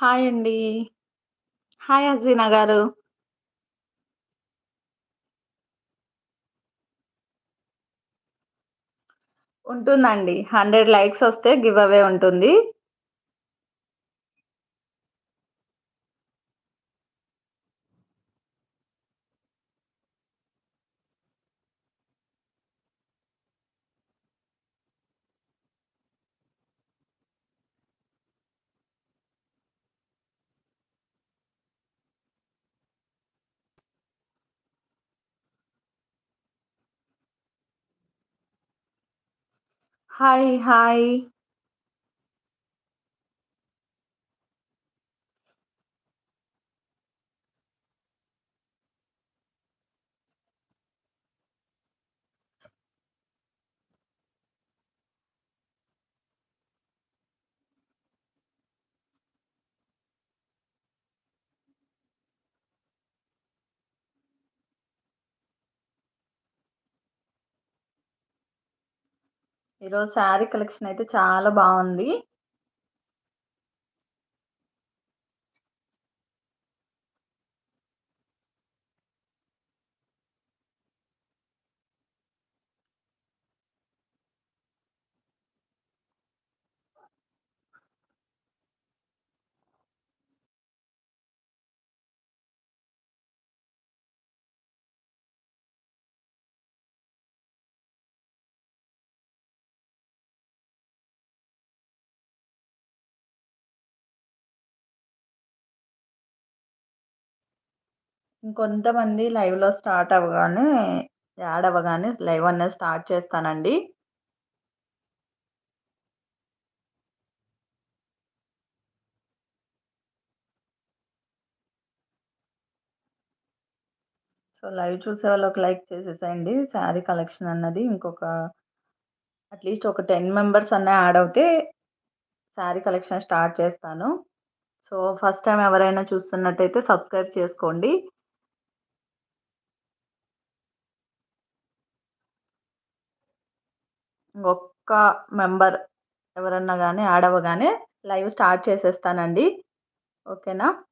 Hi అండి. Hi Hasina గారు. ఉంటుందండి. 100 లైక్స్ వస్తే గివ్ అవే ఉంటుంది. హాయ్. హాయ్. ఈరోజు శారీ కలెక్షన్ అయితే చాలా బాగుంది. ఇంకొంతమంది లైవ్‌లో స్టార్ట్ అవ్వగానే యాడ్ అవ్వగానే లైవ్ అనేది స్టార్ట్ చేస్తానండి. సో, లైవ్ చూసేవాళ్ళు ఒక లైక్ చేసేసేయండి. శారీ కలెక్షన్ అన్నది ఇంకొక అట్‌లీస్ట్ ఒక 10 మెంబర్స్ అన్న యాడ్ అవుతే శారీ కలెక్షన్ స్టార్ట్ చేస్తాను. సో, ఫస్ట్ టైం ఎవరైనా చూస్తున్నట్టయితే సబ్స్క్రైబ్ చేసుకోండి. ఒక్క మెంబర్ ఎవరన్నా కానీ ఆడవగానే లైవ్ స్టార్ట్ చేసేస్తానండి. ఓకేనా?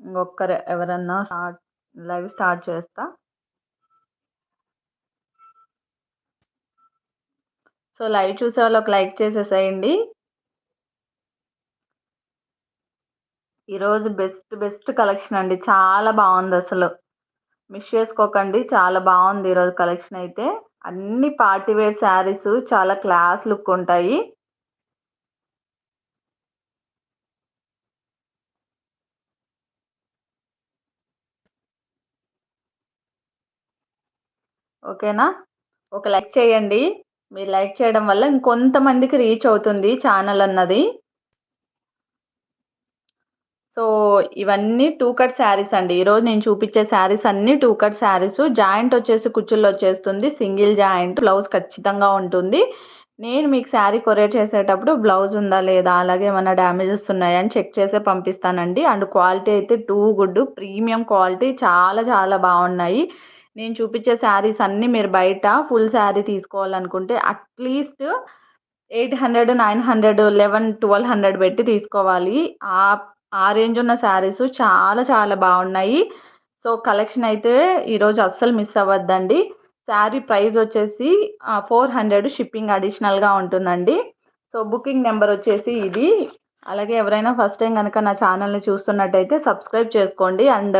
ఇంకొక్కరు ఎవరన్నా స్టార్ట్ లైవ్ స్టార్ట్ చేస్తా. సో, లైవ్ చూసే వాళ్ళు ఒక లైక్ చేసేసేయండి. ఈరోజు బెస్ట్ బెస్ట్ కలెక్షన్ అండి. చాలా బాగుంది అసలు మిస్ చేసుకోకండి. చాలా బాగుంది ఈరోజు కలెక్షన్ అయితే. అన్ని పార్టీ వేర్ శారీస్ చాలా క్లాస్ లుక్ ఉంటాయి. ఓకేనా? ఒక లైక్ చేయండి. మీరు లైక్ చేయడం వల్ల ఇంకొంతమందికి రీచ్ అవుతుంది ఛానల్ అన్నది. సో, ఇవన్నీ టూ కట్ శారీస్ అండి. ఈరోజు నేను చూపించే శారీస్ అన్ని టూ కట్ శారీస్. జాయింట్ వచ్చేసి కుచ్చుల్లో వచ్చేస్తుంది. సింగిల్ జాయింట్ బ్లౌజ్ ఖచ్చితంగా ఉంటుంది. నేను మీకు శారీ కొరియర్ చేసేటప్పుడు బ్లౌజ్ ఉందా లేదా అలాగే ఏమైనా డ్యామేజెస్ ఉన్నాయా అని చెక్ చేసే పంపిస్తానండి. అండ్ క్వాలిటీ అయితే టూ గుడ్ ప్రీమియం క్వాలిటీ చాలా చాలా బాగున్నాయి నేను చూపించే శారీస్ అన్నీ మీరు బయట ఫుల్ శారీ తీసుకోవాలనుకుంటే అట్‌లీస్ట్ 800, 900, 11, 1200 పెట్టి తీసుకోవాలి. ఆ రేంజ్ ఉన్న శారీస్ చాలా చాలా బాగున్నాయి సో, కలెక్షన్ అయితే ఈరోజు అస్సలు మిస్ అవ్వద్దండి. శారీ ప్రైస్ వచ్చేసి ఫోర్ హండ్రెడ్ షిప్పింగ్ అడిషనల్‌గా ఉంటుందండి. సో, బుకింగ్ నెంబర్ వచ్చేసి ఇది. అలాగే ఎవరైనా ఫస్ట్ టైం కనుక నా ఛానల్‌ని చూస్తున్నట్టయితే సబ్స్క్రైబ్ చేసుకోండి. అండ్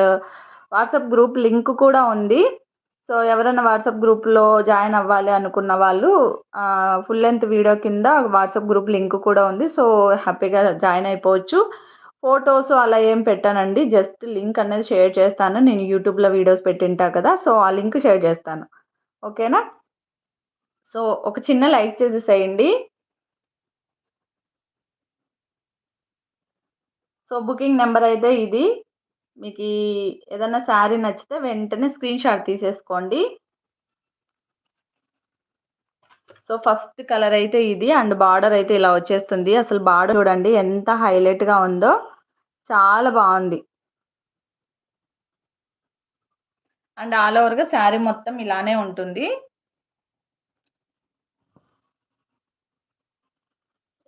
వాట్సాప్ గ్రూప్ లింక్ కూడా ఉంది. సో, ఎవరైనా వాట్సాప్ గ్రూప్‌లో జాయిన్ అవ్వాలి అనుకున్న వాళ్ళు ఫుల్ లెంత్ వీడియో కింద వాట్సాప్ గ్రూప్ లింక్ కూడా ఉంది. సో, హ్యాపీగా జాయిన్ అయిపోవచ్చు. ఫోటోస్ అలా ఏం పెట్టానండి. జస్ట్ లింక్ అనేది షేర్ చేస్తాను. నేను యూట్యూబ్‌లో వీడియోస్ పెట్టింటా కదా! సో, ఆ లింక్ షేర్ చేస్తాను. ఓకేనా? సో, ఒక చిన్న లైక్ చేసేసేయండి. సో, బుకింగ్ నెంబర్ అయితే ఇది. మీకు ఏదైనా శారీ నచ్చితే వెంటనే స్క్రీన్ షాట్ తీసేసుకోండి. సో, ఫస్ట్ కలర్ అయితే ఇది. అండ్ బార్డర్ అయితే ఇలా వచ్చేస్తుంది. అసలు బార్డర్ చూడండి ఎంత హైలైట్‌గా ఉందో. చాలా బాగుంది అండ్ ఆల్ ఓవర్‌గా శారీ మొత్తం ఇలానే ఉంటుంది.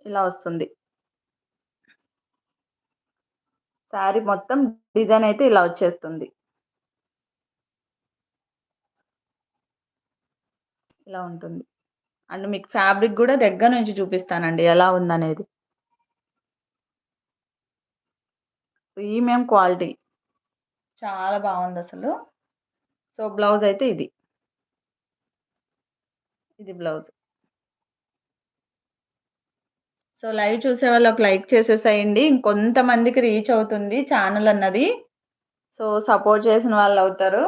ఇలా వస్తుంది. శారీ మొత్తం డిజైన్ అయితే ఇలా వచ్చేస్తుంది ఇలా ఉంటుంది అండ్ మీకు ఫ్యాబ్రిక్ కూడా దగ్గర నుంచి చూపిస్తానండి ఎలా ఉందనేది. Premium quality. చాలా బాగుంది అసలు సో బ్లౌజ్ అయితే ఇది. ఇది బ్లౌజ్. సో లైవ్ చూసే వాళ్ళు ఒక లైక్ చేసేసేయండి. ఇంకొంతమందికి రీచ్ అవుతుంది ఛానల్ అన్నది. సో సపోర్ట్ చేసిన వాళ్ళు అవుతారు.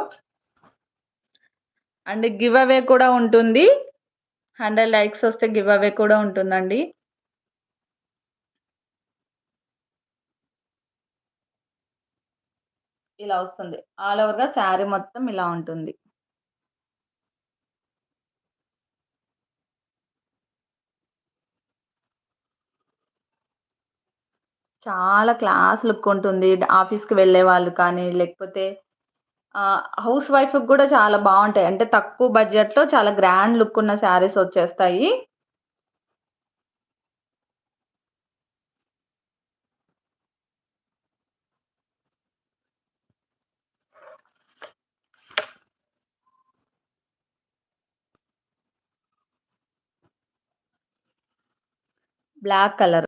అండ్ గివ్ అవే కూడా ఉంటుంది. హండ్రెడ్ లైక్స్ వస్తే గివ్ అవే కూడా ఉంటుందండి. ఇలా వస్తుంది. ఆల్ ఓవర్గా శారీ మొత్తం ఇలా ఉంటుంది. చాలా క్లాస్ లుక్ ఉంటుంది. ఆఫీస్కి వెళ్ళే వాళ్ళు కానీ లేకపోతే హౌస్ వైఫ్ కూడా చాలా బాగుంటాయి. అంటే తక్కువ బడ్జెట్లో చాలా గ్రాండ్ లుక్ ఉన్న శారీస్ వచ్చేస్తాయి. బ్లాక్ కలర్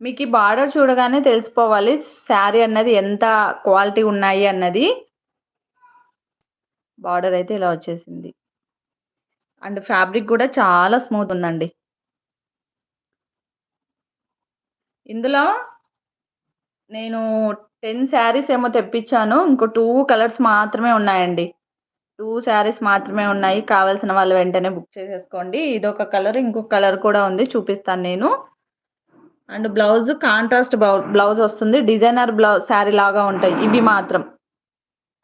మీకు ఈ బార్డర్ చూడగానే తెలిసిపోవాలి. శారీ అన్నది ఎంత క్వాలిటీ ఉన్నాయి అన్నది. బార్డర్ అయితే ఇలా వచ్చేసింది. అండ్ ఫ్యాబ్రిక్ కూడా చాలా స్మూత్ ఉందండి. ఇందులో నేను టెన్ శారీస్ ఏమో తెప్పించాను. ఇంకో టూ కలర్స్ మాత్రమే ఉన్నాయండి. టూ శారీస్ మాత్రమే ఉన్నాయి. కావాల్సిన వాళ్ళు వెంటనే బుక్ చేసేసుకోండి. ఇదొక కలర్ ఇంకొక కలర్ కూడా ఉంది. చూపిస్తాను నేను. అండ్ బ్లౌజ్ కాంట్రాస్ట్ బ్లౌజ్ వస్తుంది. డిజైనర్ బ్లౌజ్ శారీ లాగా ఉంటాయి. ఇవి మాత్రం.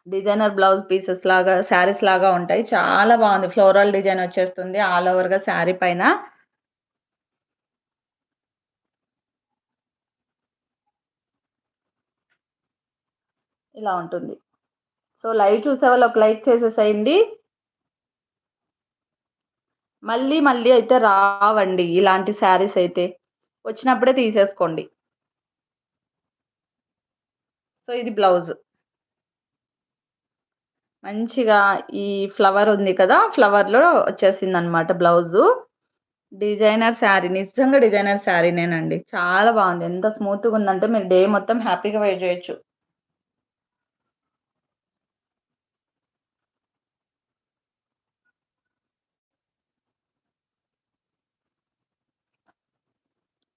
డిజైనర్ బ్లౌజ్ పీసెస్ లాగా శారీస్ లాగా ఉంటాయి. చాలా బాగుంది. ఫ్లోరల్ డిజైన్ వచ్చేస్తుంది. ఆల్ ఓవర్గా శారీ పైన. ఇలా ఉంటుంది. సో లైవ్ చూసే వాళ్ళు ఒక లైక్ చేసేసేయండి. మళ్ళీ మళ్ళీ అయితే రావండి. ఇలాంటి శారీస్ అయితే. వచ్చినప్పుడే తీసేసుకోండి. సో ఇది బ్లౌజ్. మంచిగా ఈ ఫ్లవర్ ఉంది కదా ఫ్లవర్లో వచ్చేసింది అనమాట బ్లౌజు. డిజైనర్ శారీ నిజంగా డిజైనర్ శారీనేనండి. చాలా బాగుంది. ఎంత స్మూత్గా ఉందంటే మీరు డే మొత్తం హ్యాపీగా వెయిట్ చేయొచ్చు.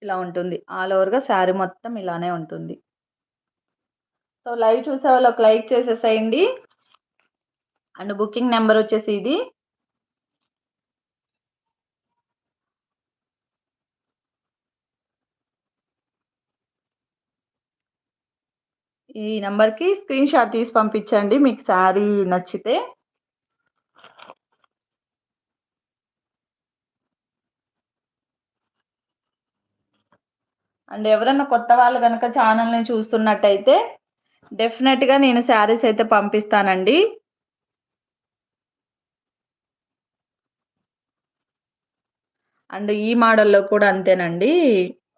ఇలా ఉంటుంది. ఆల్ ఓవర్గా శారీ మొత్తం ఇలానే ఉంటుంది. సో లైవ్ చూసే వాళ్ళు ఒక లైక్ చేసేసేయండి. అండ్ బుకింగ్ నెంబర్ వచ్చేసి ఇది. ఈ నెంబర్కి స్క్రీన్ షాట్ తీసి పంపించండి. మీకు శారీ నచ్చితే. అండ్ ఎవరైనా కొత్త వాళ్ళు కనుక ఛానల్ని చూస్తున్నట్టయితే డెఫినెట్గా నేను శారీస్ అయితే పంపిస్తానండి. అండ్ ఈ మోడల్లో కూడా అంతేనండి.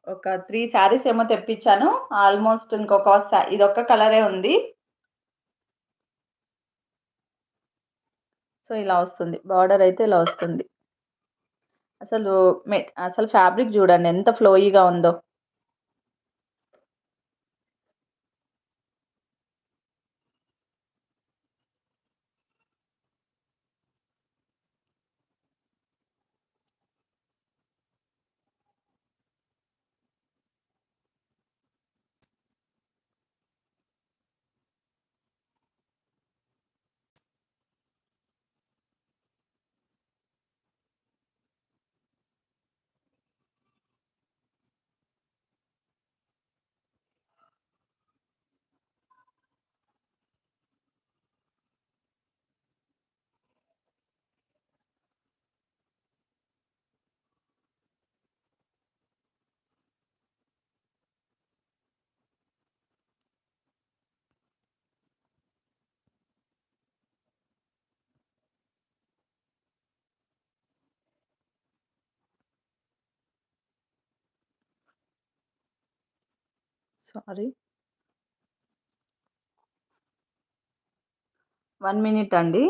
ఒక త్రీ శారీస్ ఏమో తెప్పించాను. ఆల్మోస్ట్ ఇంకొక ఇదొక్క కలరే ఉంది. సో ఇలా వస్తుంది. బార్డర్ అయితే ఇలా వస్తుంది. అసలు అసలు ఫ్యాబ్రిక్ చూడండి ఎంత ఫ్లోయిగా ఉందో. సారీ. వన్ మినిట్ అండి.